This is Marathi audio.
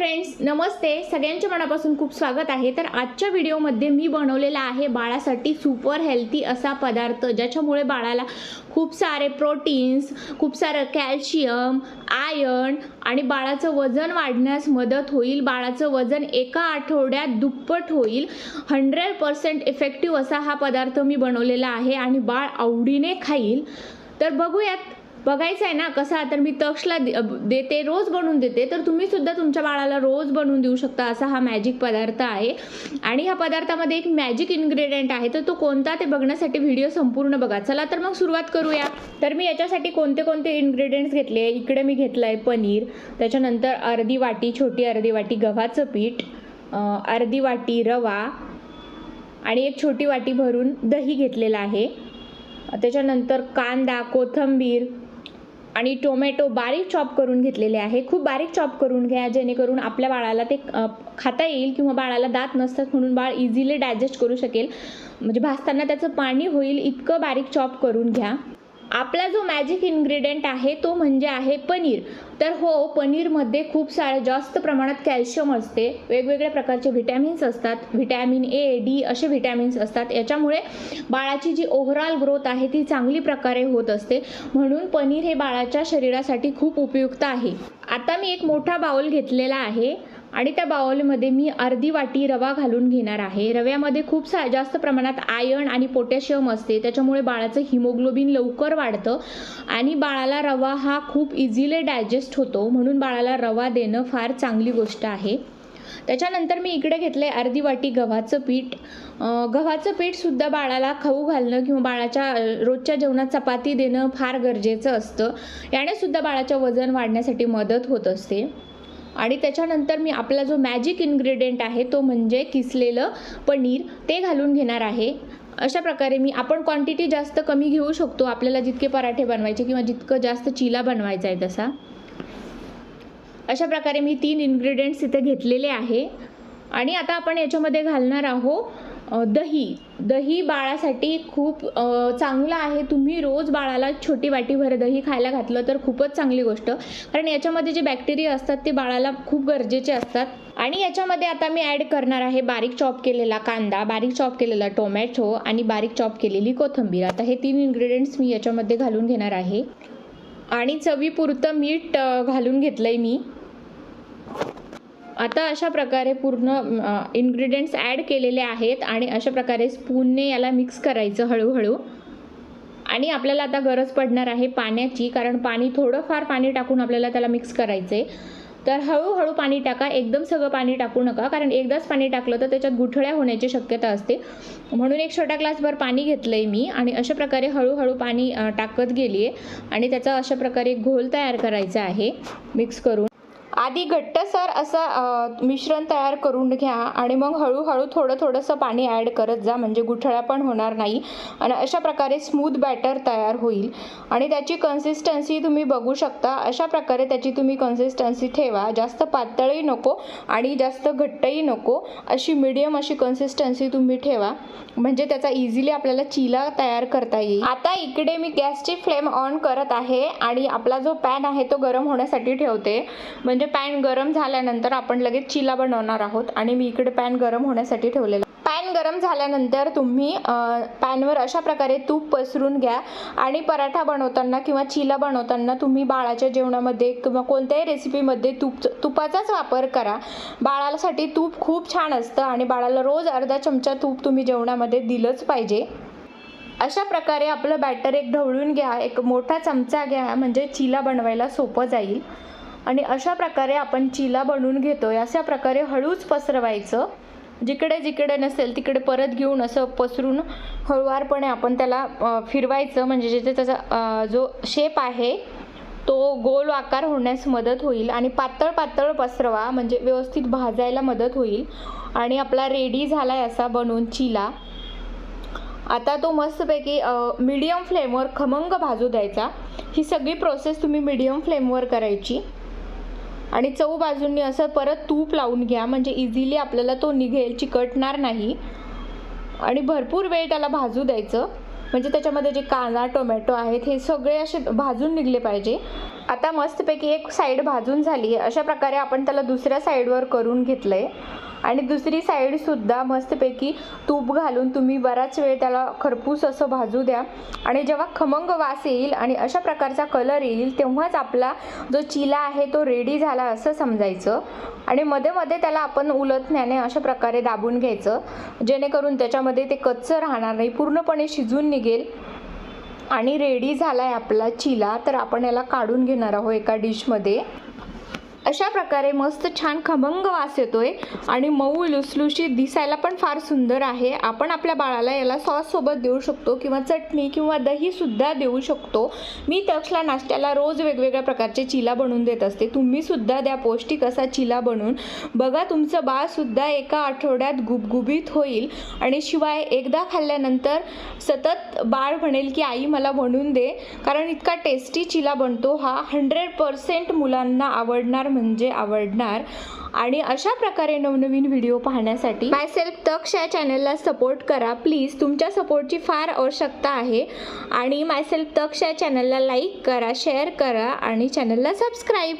फ्रेंड्स नमस्ते. सगळ्यांच्या मनापासून खूप स्वागत आहे. तर आजच्या व्हिडिओमध्ये मी बनवलेला आहे बाळासाठी सुपर हेल्थी असा पदार्थ ज्याच्यामुळे बाळाला खूप सारे प्रोटीन्स खूप सारं कॅल्शियम आयर्न आणि बाळाचं वजन वाढण्यास मदत होईल. बाळाचं वजन एका आठवड्यात दुप्पट होईल. हंड्रेड पर्सेंट इफेक्टिव्ह असा हा पदार्थ मी बनवलेला आहे आणि बाळ आवडीने खाईल. तर बघूयात बघायचं आहे ना कसा तर मी तक्षला दे- देते रोज बनवून देते तर तुम्ही सुद्धा तुमच्या बाळाला रोज बनवून देऊ शकता असा हा मॅजिक पदार्थ आहे. आणि ह्या पदार्थामध्ये एक मॅजिक इन्ग्रेडियंट आहे तर तो कोणता ते बघण्यासाठी व्हिडिओ संपूर्ण बघा. चला तर मग सुरुवात करूया. तर मी याच्यासाठी कोणते कोणते इन्ग्रेडियंट्स घेतले इकडे मी घेतलं आहे पनीर त्याच्यानंतर अर्धी वाटी छोटी अर्धी वाटी गव्हाचं पीठ अर्धी वाटी रवा आणि एक छोटी वाटी भरून दही घेतलेलं आहे. त्याच्यानंतर कांदा कोथिंबीर आणि टोमॅटो बारीक चॉप करून घेतलेले आहे. खूप बारीक चॉप करून घ्या जेणेकरून आपल्या बाळाला ते खाता येईल किंवा बाळाला दात नसतात म्हणून बाळ इझिली डायजेस्ट करू शकेल. म्हणजे भाजताना त्याचं पाणी होईल इतकं बारीक चॉप करून घ्या. आपला जो मॅजिक इन्ग्रेडियंट आहे तो म्हणजे आहे पनीर. तर हो पनीरमध्ये खूप सारे जास्त प्रमाणात कॅल्शियम असते. वेगवेगळ्या प्रकारचे व्हिटॅमिन्स असतात. व्हिटॅमिन ए डी असे व्हिटॅमिन्स असतात. याच्यामुळे बाळाची जी ओव्हरऑल ग्रोथ आहे ती चांगली प्रकारे होत असते. म्हणून पनीर हे बाळाच्या शरीरासाठी खूप उपयुक्त आहे. आता मी एक मोठा बाउल घेतलेला आहे. आणि त्या बाउलमध्ये मी अर्धी वाटी रवा घालून घेणार आहे. रव्यामध्ये खूप सा जास्त प्रमाणात आयर्न आणि पोटॅशियम असते. त्याच्यामुळे बाळाचं हिमोग्लोबिन लवकर वाढतं आणि बाळाला रवा हा खूप इझिली डायजेस्ट होतो. म्हणून बाळाला रवा देणं फार चांगली गोष्ट आहे. त्याच्यानंतर मी इकडे घेतलं आहे अर्धी वाटी गव्हाचं पीठ. गव्हाचं पीठसुद्धा बाळाला खाऊ घालणं किंवा बाळाच्या रोजच्या जेवणात चपाती देणं फार गरजेचं असतं. याने सुद्धा बाळाचं वजन वाढण्यासाठी मदत होत असते. आणि त्याच्यानंतर मी आपला जो मॅजिक इन्ग्रेडियंट आहे तो म्हणजे किसलेलं पनीर ते घालून घेणार आहे. अशा प्रकारे मी आपण क्वांटिटी जास्त कमी घेऊ शकतो आपल्याला जितके पराठे बनवायचे किंवा जितकं जास्त चिला बनवायचा आहे तसा. अशा प्रकारे मी तीन इन्ग्रेडियंट्स इथे घेतलेले आहे. आणि आता आपण याच्यामध्ये घालणार आहोत दही. दही बाळासाठी खूप चांगलं आहे. तुम्ही रोज बाळाला छोटी वाटीभर दही खायला घातलं तर खूपच चांगली गोष्ट. कारण याच्यामध्ये जे बॅक्टेरिया असतात ते बाळाला खूप गरजेचे असतात. आणि याच्यामध्ये आता मी ॲड करणार आहे बारीक चॉप केलेला कांदा बारीक चॉप केलेला टोमॅटो आणि बारीक चॉप केलेली कोथिंबीर. आता हे तीन इन्ग्रेडियंट्स मी याच्यामध्ये घालून घेणार आहे. आणि चवीपुरतं मीठ घालून घेतलं आहे मी. आता अशा प्रकारे पूर्ण इन्ग्रेडियंट्स ॲड केलेले आहेत आणि अशा प्रकारे स्पूनने याला मिक्स करायचं हळूहळू. आणि आपल्याला आता गरज पडणार आहे पाण्याची कारण पाणी थोडंफार पाणी टाकून आपल्याला त्याला मिक्स करायचं आहे तर हळूहळू पाणी टाका एकदम सगळं पाणी टाकू नका कारण एकदाच पाणी टाकलं तर त्याच्यात गुठळ्या होण्याची शक्यता असते. म्हणून एक छोटा ग्लासभर पाणी घेतलं आहे मी आणि अशा प्रकारे हळूहळू पाणी टाकत गेली आहे आणि त्याचा अशा प्रकारे घोल तयार करायचा आहे मिक्स करून. आधी घट्टसर असं मिश्रण तयार करून घ्या आणि मग हळूहळू थोडं थोडंसं पाणी ॲड करत जा म्हणजे गुठळ्या पण होणार नाही. आणि अशा प्रकारे स्मूथ बॅटर तयार होईल. आणि त्याची कन्सिस्टन्सी तुम्ही बघू शकता. अशा प्रकारे त्याची तुम्ही कन्सिस्टन्सी ठेवा. जास्त पातळही नको आणि जास्त घट्टही नको. अशी मिडियम अशी कन्सिस्टन्सी तुम्ही ठेवा. म्हणजे त्याचा इझिली आपल्याला चिला तयार करता येईल. आता इकडे मी गॅसची फ्लेम ऑन करत आहे आणि आपला जो पॅन आहे तो गरम होण्यासाठी ठेवते. म्हणजे पॅन गरम झाल्यानंतर आपण लगेच चिला बनवणार आहोत आणि मी इकडे पॅन गरम होण्यासाठी ठेवलेला. पॅन गरम झाल्यानंतर तुम्ही पॅनवर अशा प्रकारे तूप पसरून घ्या आणि पराठा बनवताना किंवा चिला बनवताना तुम्ही बाळाच्या जेवणामध्ये किंवा कोणत्याही रेसिपीमध्ये तूप तुपाचाच वापर करा. बाळासाठी तूप खूप छान असतं आणि बाळाला रोज अर्धा चमचा तूप तुम्ही जेवणामध्ये दिलंच पाहिजे. अशा प्रकारे आपलं बॅटर एक ढवळून घ्या एक मोठा चमचा घ्या म्हणजे चिला बनवायला सोपं जाईल. आणि अशा प्रकारे आपण चिला बनवून घेतो अशा प्रकारे हळूच पसरवायचं. जिकडे जिकडे नसेल तिकडे परत घेऊन असं पसरून हळुवारपणे आपण त्याला फिरवायचं. म्हणजे जिथे त्याचा जो शेप आहे तो गोल आकार होण्यास मदत होईल आणि पातळ पातळ पसरवा. म्हणजे व्यवस्थित भाजायला मदत होईल. आणि आपला रेडी झाला आहे असा बनवून चिला. आता तो मस्तपैकी मीडियम फ्लेमवर खमंग भाजू द्यायचा. ही सगळी प्रोसेस तुम्ही मीडियम फ्लेमवर करायची. आणि चव बाजूंनी असं परत तूप लावून घ्या. म्हणजे इझिली आपल्याला तो निघेल चिकटणार नाही. आणि भरपूर वेळ त्याला भाजू द्यायचं. म्हणजे त्याच्यामध्ये जे कांदा टोमॅटो आहेत हे सगळे असे भाजून निघले पाहिजे. आता मस्तपैकी एक साईड भाजून झाली आहे. अशा प्रकारे आपण त्याला दुसऱ्या साईडवर करून घेतलं आहे आणि दुसरी साईडसुद्धा मस्तपैकी तूप घालून तुम्ही बराच वेळ त्याला खरपूस असं भाजू द्या. आणि जेव्हा खमंग वास येईल आणि अशा प्रकारचा कलर येईल तेव्हाच आपला जो चिला आहे तो रेडी झाला असं समजायचं. आणि मध्ये मध्ये त्याला आपण उलटण्याने अशा प्रकारे दाबून घ्यायचं. जेणेकरून त्याच्यामध्ये ते कच्चं राहणार नाही पूर्णपणे शिजून निघेल. आणि रेडी झाला आहे आपला चिला तर आपण याला काढून घेणार आहोत एका डिशमध्ये अशा प्रकारे मस्त छान खमंग वास येतोय आणि मऊ लुसलुशीत दिसायला पण फार सुंदर आहे. आपण आपल्या बाळाला याला सॉससोबत देऊ शकतो किंवा चटणी किंवा दहीसुद्धा देऊ शकतो. मी तक्षला नाश्त्याला रोज वेगवेगळ्या प्रकारचे चिला बनवून देत असते. तुम्हीसुद्धा द्या पौष्टिक असा चिला बनवून. बघा तुमचं बाळसुद्धा एका आठवड्यात गुबगुबीत होईल. आणि शिवाय एकदा खाल्ल्यानंतर सतत बाळ म्हणेल की आई मला बनवून दे. कारण इतका टेस्टी चिला बनतो हा. हंड्रेड पर्सेंट मुलांना आवडणार म्हणजे आवडणार. आणि अशा प्रकारे नवनवीन व्हिडिओ पाहण्यासाठी माय सेल्फ तक्ष या चॅनलला सपोर्ट करा. प्लीज तुमच्या सपोर्टची फार आवश्यकता आहे. आणि माय सेल्फ तक्ष या चॅनलला लाईक करा शेअर करा आणि चॅनलला सबस्क्राईब